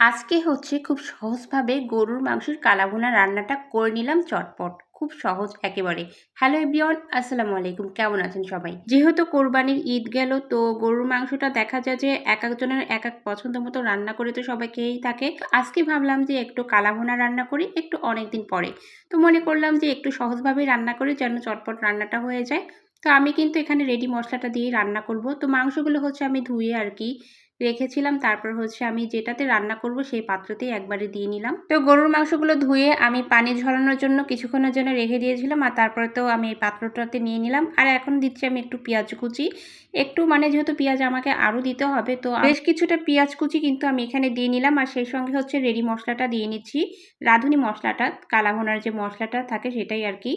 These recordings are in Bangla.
আজকে হচ্ছে খুব সহজভাবে গরুর মাংসের কালাভুনা রান্নাটা করে নিলাম চটপট। খুব সহজ একেবারে। হ্যালো এভরিওয়ান, আসসালামু আলাইকুম। কেমন আছেন সবাই? যেহেতু কোরবানির ঈদ গেল, তো গরুর মাংসটা দেখা যায় যে এক একজনের এক এক পছন্দ মতো রান্না করে তো সবাই খেয়েই থাকে। আজকে ভাবলাম যে একটু কালাভুনা রান্না করি, একটু অনেক দিন পরে। তো মনে করলাম যে একটু সহজভাবেই রান্না করি যেন চটপট রান্নাটা হয়ে যায়। তো আমি কিন্তু এখানে রেডি মশলাটা দিয়ে রান্না করব। তো মাংসগুলো হচ্ছে আমি ধুয়ে আর কি রেখেছিলাম, তারপর হচ্ছে আমি যেটাতে রান্না করব সেই পাত্রতেই একবারে দিয়ে নিলাম। তো গরুর মাংসগুলো ধুয়ে আমি পানি ঝরানোর জন্য কিছুক্ষণের জন্য রেখে দিয়েছিলাম আর তারপরে তো আমি এই পাত্রটাতে নিয়ে নিলাম। আর এখন দিচ্ছি আমি একটু পেঁয়াজ কুচি। একটু মানে যেহেতু পেঁয়াজ আমাকে আরও দিতে হবে, তো বেশ কিছুটা পেঁয়াজ কুচি কিন্তু আমি এখানে দিয়ে নিলাম আর সেই সঙ্গে হচ্ছে রেডি মশলাটা দিয়ে নিচ্ছি। রাঁধুনি মশলাটা, কালাভোনার যে মশলাটা থাকে সেটাই আর কি।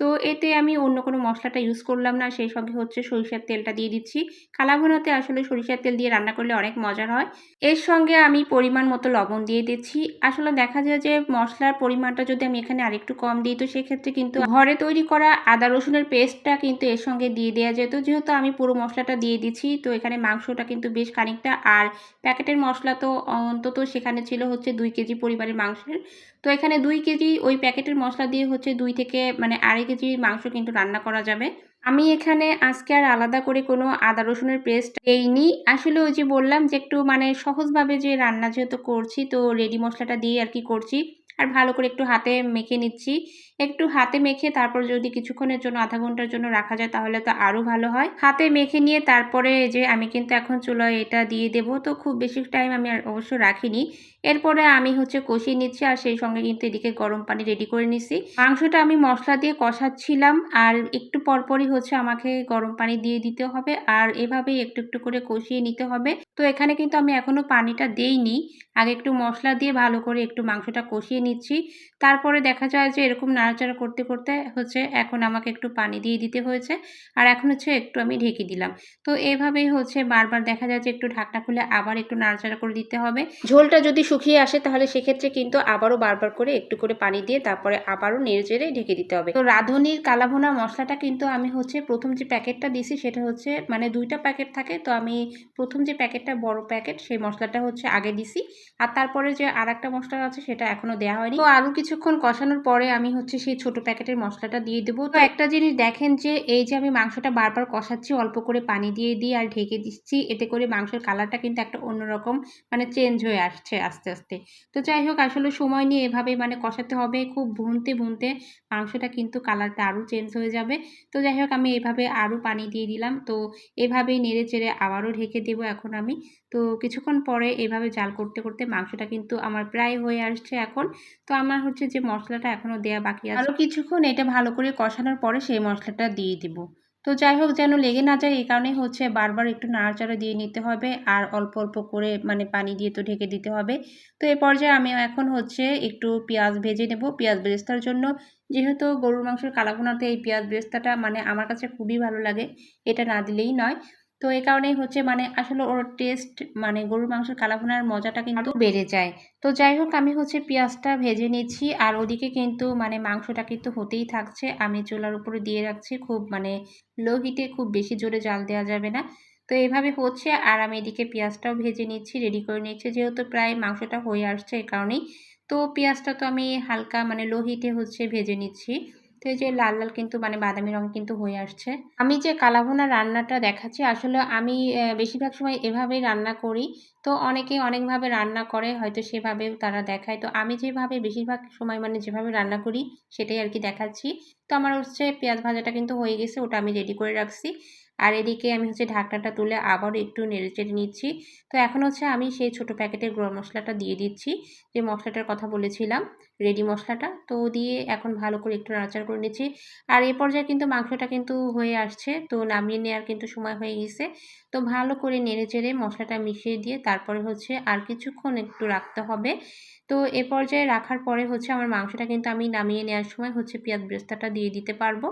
তো এতে আমি অন্য কোনো মশলাটা ইউজ করলাম না, সেই সঙ্গে হচ্ছে সরিষার তেলটা দিয়ে দিচ্ছি। কালাভুনাতে আসলে সরিষার তেল দিয়ে রান্না করলে অনেক মজার হয়। এর সঙ্গে আমি পরিমাণ মতো লবণ দিয়ে দিচ্ছি। আসলে দেখা যায় যে মশলার পরিমাণটা যদি আমি এখানে আরেকটু কম দিই, তো সেক্ষেত্রে কিন্তু ঘরে তৈরি করা আদা রসুনের পেস্টটা কিন্তু এর সঙ্গে দিয়ে দেওয়া যেত যেহেতু আমি পুরো মশলাটা দিয়ে দিচ্ছি, তো এখানে মাংসটা কিন্তু বেশ খানিকটা, আর প্যাকেটের মশলা তো অন্তত সেখানে ছিল হচ্ছে দুই কেজি পরিমাণের মাংসের। তো এখানে দুই কেজি ওই প্যাকেটের মশলা দিয়ে হচ্ছে দুই থেকে মানে আড়াই কেজি মাংস কিন্তু রান্না করা যাবে। আমি এখানে আজকে আর আলাদা করে কোনো আদা রসুনের পেস্ট এইনি আসলে ওই যে বললাম যে একটু মানে সহজভাবে যে রান্না যেহেতু করছি, তো রেডি মশলাটা দিয়ে আর কি করছি। আর ভালো করে একটু হাতে মেখে নিচ্ছি। একটু হাতে মেখে তারপর যদি কিছুক্ষণের জন্য, আধা ঘণ্টার জন্য রাখা যায়, তাহলে তো আরও ভালো হয়। হাতে মেখে নিয়ে তারপরে যে আমি কিন্তু এখন চুলায় এটা দিয়ে দেব, তো খুব বেশি টাইম আমি অবশ্য রাখিনি। এরপরে আমি হচ্ছে কষিয়ে নিচ্ছি আর সেই সঙ্গে কিন্তু এদিকে গরম পানি রেডি করে নিচ্ছি। মাংসটা আমি মশলা দিয়ে কষাচ্ছিলাম আর একটু পরপরই হচ্ছে আমাকে গরম পানি দিয়ে দিতে হবে আর এভাবেই একটু একটু করে কষিয়ে নিতে হবে। তো এখানে কিন্তু আমি এখনও পানিটা দেইনি। আগে একটু মশলা দিয়ে ভালো করে একটু মাংসটা কষিয়ে নিচ্ছি। তারপরে দেখা যায় যে এরকম নাড়াচাড়া করতে করতে হচ্ছে এখন আমাকে একটু পানি দিয়ে দিতে হয়েছে। আর এখন হচ্ছে একটু আমি ঢেকে দিলাম। তো এভাবেই হচ্ছে বারবার দেখা যায় যে একটু ঢাকনা খুলে আবার একটু নাড়াচাড়া করে দিতে হবে। ঝোলটা যদি শুকিয়ে আসে তাহলে সেক্ষেত্রে কিন্তু আবারও বারবার করে একটু করে পানি দিয়ে তারপরে আবারও নেড়ে চেড়ে ঢেকে দিতে হবে। তো রাঁধুনির কালাভোনা মশলাটা কিন্তু আমি হচ্ছে প্রথম যে প্যাকেটটা দিছি সেটা হচ্ছে মানে দুইটা প্যাকেট থাকে। তো আমি প্রথম যে প্যাকেটটা বড় প্যাকেট সেই মশলাটা হচ্ছে আগে দিছি। আর তারপরে যে আর একটা মশলা আছে সেটা এখনও দেওয়া হয়নি। তো আরও কিছুক্ষণ কষানোর পরে আমি হচ্ছে সেই ছোট প্যাকেটের মশলাটা দিয়ে দেবো। তো একটা জিনিস দেখেন যে এই যে আমি মাংসটা বারবার কষাচ্ছি অল্প করে পানি দিয়ে দিই আর ঢেকে দিচ্ছি এতে করে মাংসের কালারটা কিন্তু একটা অন্যরকম মানে চেঞ্জ হয়ে আসছে আস্তে আস্তে। তো যাই হোক আসলে সময় নিয়ে এভাবে মানে কষাতে হবে খুব ভুনতে ভুনতে মাংসটা কিন্তু কালারটা আরও চেঞ্জ হয়ে যাবে। তো যাই হোক আমি এভাবে আরও পানি দিয়ে দিলাম। তো এভাবেই নেড়ে চেড়ে আবারও ঢেকে দেবো এখন আমি। তো কিছুক্ষণ পরে এভাবে জাল করতে করতে মাংসটা কিন্তু আমার প্রায় হয়ে আসছে এখন। তো আমার হচ্ছে যে মশলাটা এখনও দেয়া বাকি আছে। আরও কিছুক্ষণ এটা ভালো করে কষানোর পরে সেই মশলাটা দিয়ে দিব। তো যাই হোক, যেন লেগে না যায়, এই কারণে হচ্ছে বারবার একটু নাড়াচাড়া দিয়ে নিতে হবে আর অল্প অল্প করে মানে পানি দিয়ে তো ঢেকে দিতে হবে। তো এ পর্যায়ে আমি এখন হচ্ছে একটু পেঁয়াজ ভেজে নেব। পেঁয়াজ বেরেস্তার জন্য যেহেতু গরুর মাংসের কালাভুনাতে এই পেঁয়াজ বেরেস্তাটা মানে আমার কাছে খুবই ভালো লাগে, এটা না দিলেই নয়। তো এই কারণেই হচ্ছে মানে আসলে ওর টেস্ট মানে গরুর মাংসের কালাভুনার মজাটা কিন্তু বেড়ে যায়। তো যাই হোক আমি হচ্ছে পেঁয়াজটা ভেজে নিচ্ছি আর ওদিকে কিন্তু মানে মাংসটা কিন্তু হতেই থাকছে। আমি চুলার উপরে দিয়ে রাখছি খুব মানে লো হিটে খুব বেশি জোরে জাল দেওয়া যাবে না। তো এইভাবে হচ্ছে আর আমি এদিকে পেঁয়াজটাও ভেজে নিচ্ছি রেডি করে নিচ্ছি। যেহেতু প্রায় মাংসটা হয়ে আসছে এই কারণেই তো পেঁয়াজটা তো আমি হালকা মানে লো হিটে হচ্ছে ভেজে নিচ্ছি। তো যে লাল লাল কিন্তু মানে বাদামি রং কিন্তু হয়ে আসছে। আমি যে কালাভোনা রান্নাটা দেখাচ্ছি, আসলে আমি বেশিরভাগ সময় এভাবেই রান্না করি। তো অনেকে অনেকভাবে রান্না করে, হয়তো সেভাবেও তারা দেখায়। তো আমি যেভাবে বেশিরভাগ সময় মানে যেভাবে রান্না করি, সেটাই আর কি দেখাচ্ছি। তো আমার হচ্ছে পেঁয়াজ ভাজাটা কিন্তু হয়ে গেছে, ওটা আমি রেডি করে রাখছি। আর এদিকে আমি হচ্ছে ঢাকনাটা তুলে আবারও একটু নেড়ে চেড়ে নিচ্ছি। তো এখন হচ্ছে আমি সেই ছোট প্যাকেটের গরম মশলাটা দিয়ে দিচ্ছি। যে মশলাটার কথা বলেছিলাম রেডি মশলাটা, তো দিয়ে এখন ভালো করে একটু নাড়াচাড়া করে নিচ্ছি। আর এ পর্যায়ে কিন্তু মাংসটা কিন্তু হয়ে আসছে, তো নামিয়ে নেওয়ার কিন্তু সময় হয়ে গেছে। তো ভালো করে নেড়ে চেড়ে মশলাটা মিশিয়ে দিয়ে তারপরে হচ্ছে আর কিছুক্ষণ একটু রাখতে হবে। তো এ পর্যায়ে রাখার পরে হচ্ছে আমার মাংসটা কিন্তু আমি নামিয়ে নেওয়ার সময় হচ্ছে পেঁয়াজ ব্রেস্তাটা দিয়ে দিতে পারব।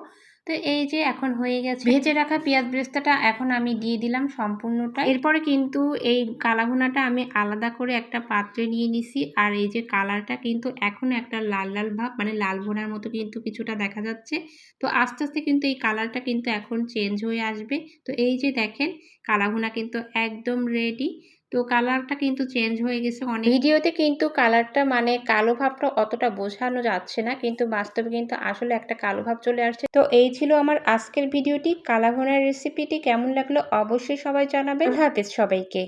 তো এই যে এখন হয়ে গেছে। ভেজে রাখা পেঁয়াজ ব্রেস্তাটা এখন আমি দিয়ে দিলাম সম্পূর্ণটা এরপরে কিন্তু এই কালাভুনাটা আমি আলাদা করে একটা পাত্রে নিয়ে নিছি। আর এই যে কালারটা কিন্তু এখন একটা লাল লাল ভাব মানে লাল ভোনার মতো কিন্তু কিছুটা দেখা যাচ্ছে। তো আস্তে আস্তে কিন্তু এই কালারটা কিন্তু এখন চেঞ্জ হয়ে আসবে। তো এই যে দেখেন, কালাভুনা কিন্তু একদম রেডি তো কালারটা কিন্তু চেঞ্জ হয়ে গেছে অনেক। ভিডিওতে কিন্তু কালারটা মানে কালো ভাবটা অতটা বোঝানো যাচ্ছে না কিন্তু বাস্তবে কিন্তু আসলে একটা কালো ভাব চলে আসছে। তো এই ছিল আমার আজকের ভিডিওটি। কালাভোনার রেসিপিটি কেমন লাগল অবশ্যই সবাই জানাবেন। হাফেজ সবাইকে।